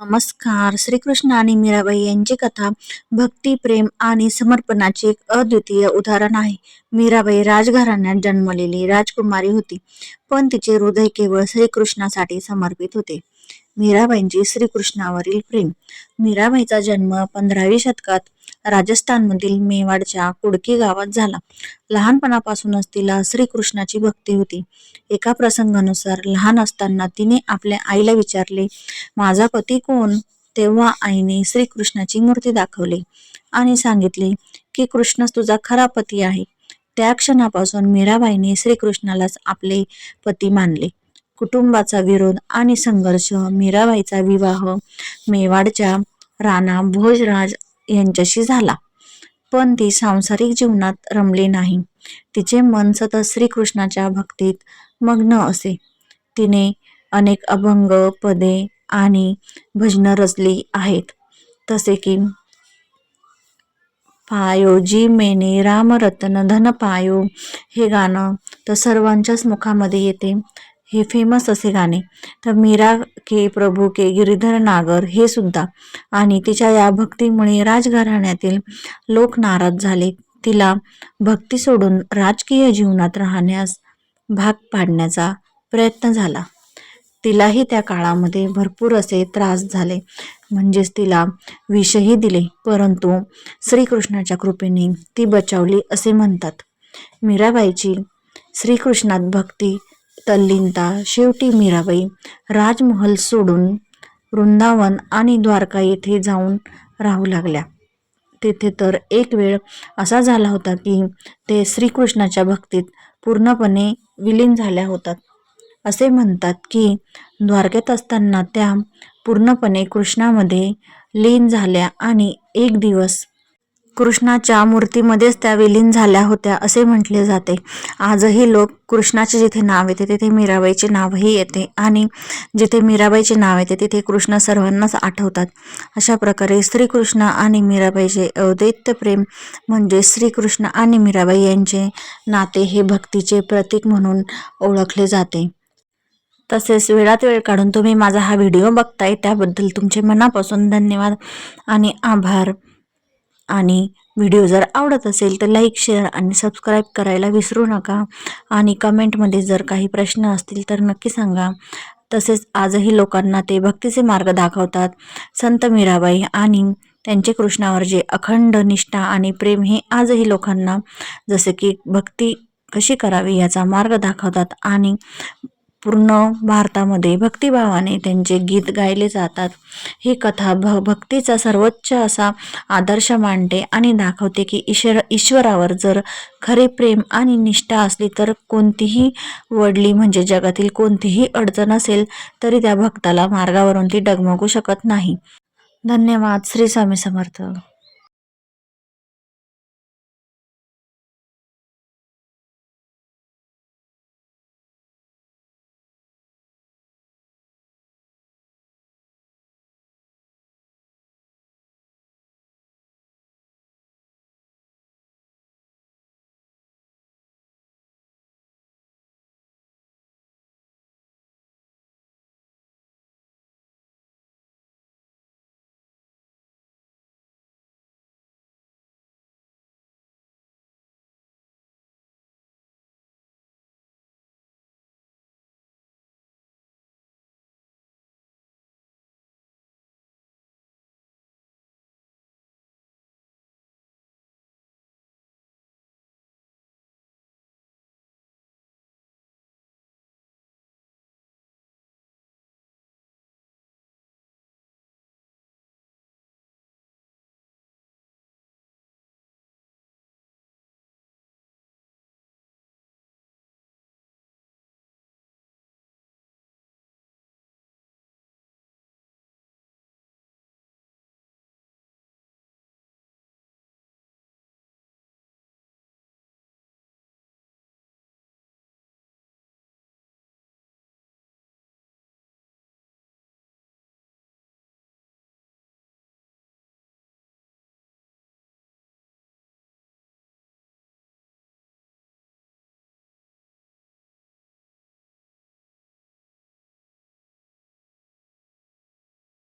नमस्कार. श्रीकृष्ण आणि मीराबाई यांची कथा भक्ती प्रेम आणि समर्पणाचे एक अद्वितीय उदाहरण आहे. मीराबाई राजघराण्यात जन्मलेली राजकुमारी होती पण तिचे हृदय केवळ श्रीकृष्णासाठी समर्पित होते. मीराबाईंची श्रीकृष्णावरील प्रेम. मीराबाईचा जन्म पंधरावी शतकात राजस्थानमधील मेवाडच्या कुडकी गावात झाला. लहानपणापासूनच तिला श्रीकृष्णाची भक्ती होती. एका प्रसंगानुसार लहान असताना तिने आपल्या आईला विचारले माझा पती कोण? तेव्हा आईने श्रीकृष्णाची मूर्ती दाखवली आणि सांगितले की कृष्णच तुझा खरा पती आहे. त्या क्षणापासून मीराबाईने श्रीकृष्णालाच आपले पती मानले. कुटुंबाचा विरोध आणि संघर्ष मीराबाईचा विवाह मेवाडच्या राणा भोजराज यांच्याशी झाला. पण ती सांसारिक जीवनात रमली नाही. तिचे मन सतत श्रीकृष्णाच्या भक्तीत मग्न असे. तिने अनेक अभंग पदे आणि भजनं रचली आहेत. तसे की पायोजी मेने रामरत्न धन पायो हे गाणं तर सर्वांच्याच मुखामध्ये येते. हे फेमस असे गाणे. तर मीरा के प्रभू के गिरीधर नागर हे सुद्धा. आणि तिच्या या भक्तीमुळे राजघराण्यातील लोक नाराज झाले. तिला भक्ती सोडून राजकीय जीवनात राहण्यास भाग पाडण्याचा प्रयत्न झाला. तिलाही त्या काळामध्ये भरपूर असे त्रास झाले. म्हणजेच तिला विषही दिले. परंतु श्रीकृष्णाच्या कृपेने ती बचावली असे म्हणतात. मीराबाईची श्रीकृष्णात भक्ती तल्लीनता शेवटी मीराबाई राजमहल सोडून वृंदावन आणि द्वारका येथे जाऊन राहू लागल्या. तेथे तर एक वेळ असा झाला होता की ते श्रीकृष्णाच्या भक्तीत पूर्णपणे विलीन झाल्या होतात. असे म्हणतात की द्वारकेत असताना त्या पूर्णपणे कृष्णामध्ये लीन झाल्या आणि एक दिवस कृष्णाच्या मूर्तीमध्येच त्या विलीन झाल्या होत्या असे म्हटले जाते. आजही लोक कृष्णाचे जिथे नाव येते तिथे मीराबाईचे नावही येते. आणि जिथे मीराबाईचे नाव येते तिथे कृष्ण सर्वांनाच आठवतात. अशा प्रकारे श्रीकृष्ण आणि मीराबाईचे अवदैत्य प्रेम म्हणजे श्रीकृष्ण आणि मीराबाई यांचे नाते हे भक्तीचे प्रतीक म्हणून ओळखले जाते. तसेच वेळात वेळ काढून तुम्ही माझा हा व्हिडिओ बघताय त्याबद्दल तुमचे मनापासून धन्यवाद आणि आभार. आणि व्हिडिओ जर आवडत असेल तर लाईक शेअर आणि सबस्क्राईब करायला विसरू नका. आणि कमेंटमध्ये जर काही प्रश्न असतील तर नक्की सांगा. तसेच आजही लोकांना ते भक्तीचे मार्ग दाखवतात. संत मीराबाई आणि त्यांचे कृष्णावर जे अखंड निष्ठा आणि प्रेम हे आजही लोकांना जसे की भक्ती कशी करावी याचा मार्ग दाखवतात. आणि पूर्ण भारतामध्ये भक्तिभावाने त्यांचे गीत गायले जातात. ही कथा भ भक्तीचा सर्वोच्च असा आदर्श मांडते आणि दाखवते की ईश्वर ईश्वरावर जर खरे प्रेम आणि निष्ठा असली तर कोणतीही वडली म्हणजे जगातील कोणतीही अडचण असेल तरी त्या भक्ताला मार्गावरून ती डगमगू शकत नाही. धन्यवाद. श्री स्वामी समर्थ.